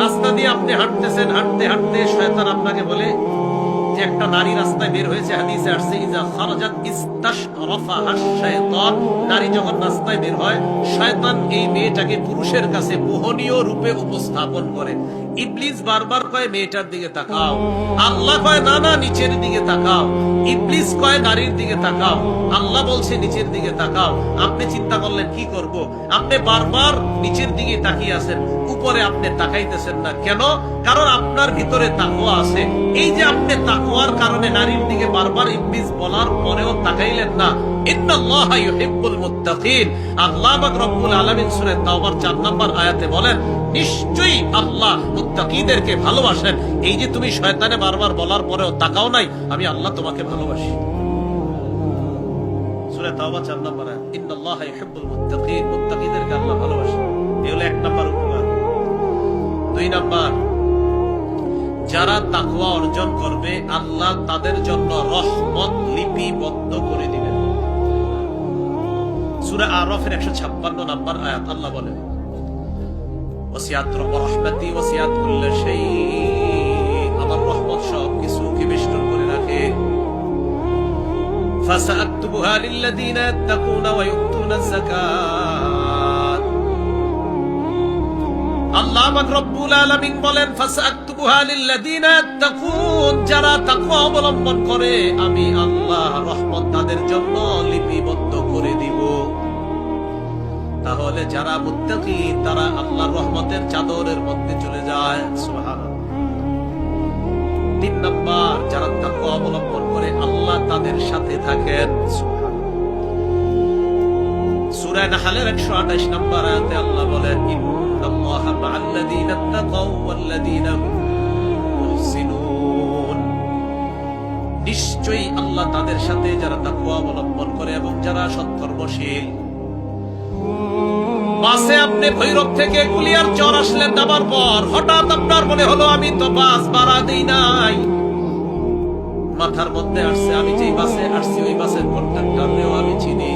রাস্তা দিয়ে আপনি হাঁটতেছেন হাঁটতে হাঁটতে শয়তান আপনাকে বলে যে একটা নারী রাস্তায় বের হয়েছে, হাদিসে আসছে, ইজা খারাজাত ইস্তাশরাফাহা শায়তান। নারী যখন রাস্তায় বের হয়, শয়তান এই মেয়েটাকে পুরুষের কাছে মোহনীয় রূপে উপস্থাপন করে। ইবলিস বারবার কয়, মেয়েটার দিকে তাকাও। আল্লাহ কয়, না না, নিচের দিকে তাকাও। ইবলিস কয়, নারীর দিকে তাকাও। আল্লাহ বলছে, নিচের দিকে তাকাও। আপনি চিন্তা করলেন, কি করব? আপনি বারবার নিচের দিকে তাকিয়ে আছেন, উপরে আপনি তাকাইতেছেন না। কেন? কারণ আপনার ভিতরে তাকুয়া আছে। এই যে আপনি তাকুয়ার কারণে নারীর দিকে বারবার ইবলিস বলার পরেও তাকাইলেন না। ইন্নাল্লাহা ইউহিব্বুল মুত্তাকিন। আল্লাহ পাক রব্বুল আলামিন সূরা তাওবার 4 নম্বর আয়াতে বলেন, নিশ্চয়ই আল্লাহ মুত্তাকিদেরকে ভালোবাসেন। এই যে তুমি শয়তানে বারবার বলার পরেও তাকাও নাই, আমি আল্লাহ তোমাকে ভালোবাসি। সূরা তাওবা 4 নম্বর আয়াত, ইন্নাল্লাহা ইউহিব্বুল মুত্তাকিন। মুত্তাকিদেরকে আল্লাহ ভালোবাসেন। এই হলো এক নম্বর দুই নাম্বার যারা তাকওয়া অর্জন করবে আল্লাহ তাদের জন্য রহমত লিপিবদ্ধ করে দিবেন সূরা আরফের 156 নাম্বার আয়াত আল্লাহ বলেন ওয়াসিয়াত রহমতি ওয়াসিয়াত কুল্ল শাই আমার রহমত সব কিছুকে বেষ্টন করে রাখে فسأكتبها للذين يتقون ويؤتون الزكاة আল্লাহ রব্বুল আলামিন বলেন যারা তাকওয়া অবলম্বন করে, আমি আল্লাহ রহমত তাদের জন্য লিপিবদ্ধ করে দিব। তাহলে যারা মুত্তাকি, তারা আল্লাহর রহমতের চাদরের মধ্যে চলে যায়। তিন নাম্বার, যারা তাকওয়া অবলম্বন করে, আল্লাহ তাদের সাথে থাকেন। সুবহানাল্লাহ সূরা নাহলের 128 নম্বর আয়াতে আল্লাহ বলেন নিশ্চয়ই আল্লাহ তাদের সাথে যারা তাকওয়া অবলম্বন করে এবং যারা সৎকর্মশীল। বাসে আপনি ভৈরব থেকে কুলিয়ার চর আসলেন নামার পর হঠাৎ আপনার মনে হলো, আমি তো বাস ভাড়া দেই নাই। মাথার মধ্যে আসছে, আমি যেই বাসে আসছি, ওই বাসের কন্ট্রাক্টরেও আমি চিনি।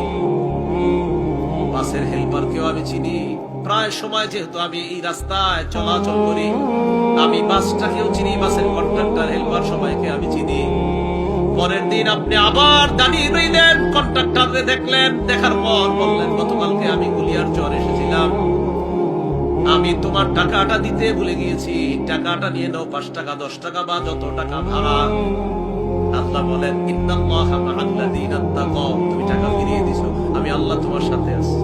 বাসের হেল্পারকেও আমি চিনি। প্রায় সময় যেহেতু আমি এই রাস্তায় চলাচল করি, আমি বাসটাকেও চিনি, বাসের কন্ট্রাক্টর হেল্পার সবাইকে আমি চিনি। পরের দিন আপনি আবার দাঁড়িয়ে রইলেন কন্ট্রাক্টরে দেখলেন, দেখার পর বললেন, গতকালকে আমি গুলিয়ার চর এসেছিলাম। আমি তোমার টাকাটা দিতে ভুলে গিয়েছি। টাকাটা নিয়ে নাও, পাঁচ টাকা, দশ টাকা বা যত টাকা ভাড়া। আল্লাহ বলেন তুমি টাকা ফিরিয়ে দিছো আমি আল্লাহ তোমার সাথে আছি।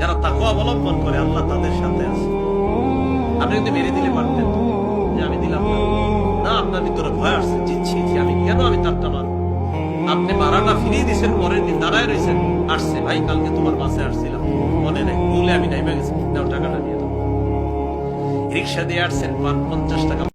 যারা তাকওয়া অবলম্বন করে আল্লাহ তাদের সাথে আছে। আপনি কিন্তু মেরে দিলে পারতেন যে আমি দিলাম না। আপনার ভিতরে ভয় আসছে আমি কেন আমি তারটা মারবো? আপনি ভাড়াটা ফিরিয়ে দিয়েছেন পরের দিন দাঁড়ায় রয়েছেন আসছে। ভাই কালকে তোমার বাসে আসছিলাম। রিক্সা দিয়ে আসছেন পঞ্চাশ টাকা